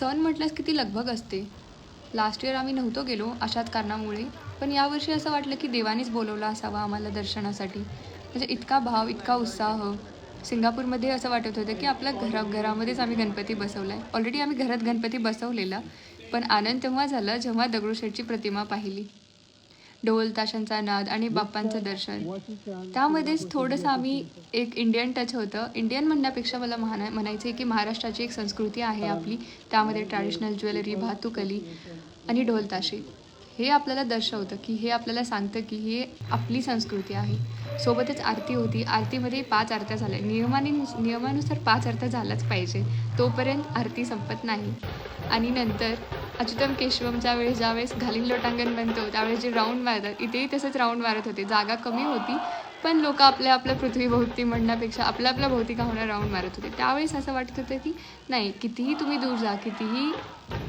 सण म्हटल्यास किती लगभग असते? लास्ट इयर आम्ही नव्हतो गेलो अशाच कारणामुळे. पण यावर्षी असं वाटलं की देवानीच बोलवलं असावा आम्हाला दर्शनासाठी. म्हणजे इतका भाव इतका उत्साह. सिंगापूरमध्ये असं वाटत होतं की आपल्या घरा घरामध्येच आम्ही गणपती बसवला आहे ऑलरेडी आम्ही घरात गणपती बसवलेला. पण आनंद तेव्हा झाला जेव्हा दगडूशेठची प्रतिमा पाहिली. ढोल ताशांचा नाद आणि बाप्पांचं दर्शन. त्यामध्येच थोडंसं आम्ही एक इंडियन टच होतं. इंडियन म्हणण्यापेक्षा मला म्हणा म्हणायचं आहे की महाराष्ट्राची एक संस्कृती आहे आपली. त्यामध्ये ट्रॅडिशनल ज्वेलरी भातुकली आणि ढोल ताशे. हे आपल्याला दर्शवतं की हे आपल्याला सांगतं की हे आपली संस्कृती आहे. सोबतच आरती होती. आरतीमध्ये पाच आरत्या झाल्या. नियमाने नियमानुसार पाच आरत्या झालाच पाहिजे. तोपर्यंत आरती संपत नाही. आणि नंतर अच्युतम केशवमच्या वेळेस ज्यावेळेस घालीन लोटांगण बनतो त्यावेळेस जे राऊंड मारतात इथेही तसंच राऊंड मारत होते. जागा कमी होती पण लोक आपल्या आपल्या पृथ्वीभोवती म्हणण्यापेक्षा आपल्या आपल्या भोवती का राऊंड मारत होते. त्यावेळेस असं वाटत होतं की नाही कितीही तुम्ही दूर जा कितीही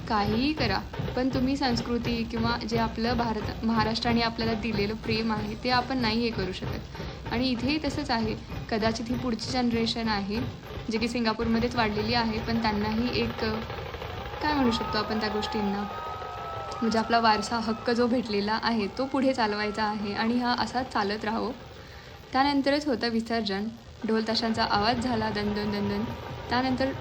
काहीही करा पण तुम्ही संस्कृती किंवा जे आपलं भारत महाराष्ट्राने आपल्याला दिलेलं प्रेम आहे ते आपण नाही हे करू शकत. आणि इथेही तसंच आहे. कदाचित ही पुढची जनरेशन आहे जे की सिंगापूरमध्येच वाढलेली आहे पण त्यांनाही एक काय म्हणू शकतो आपण त्या गोष्टींना? म्हणजे आपला वारसा हक्क जो भेटलेला आहे तो पुढे चालवायचा आहे आणि हा असाच चालत राहो. त्यानंतरच होतं विसर्जन. ढोल ताशांचा आवाज झाला दणदण दणदण त्यानंतर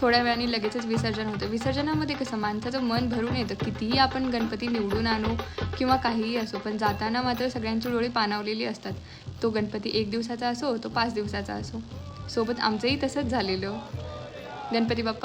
थोड्या वेळाने लगेचच विसर्जन होतं. विसर्जनामध्ये कसं माणसाचं मन भरून येतं. कितीही आपण गणपती निवडून आणू किंवा काहीही असो पण जाताना मात्र सगळ्यांची डोळे पाणावलेली असतात. तो गणपती एक दिवसाचा असो तो पाच दिवसाचा असो. सोबत आमचंही तसंच झालेलं. गणपती बाप्पा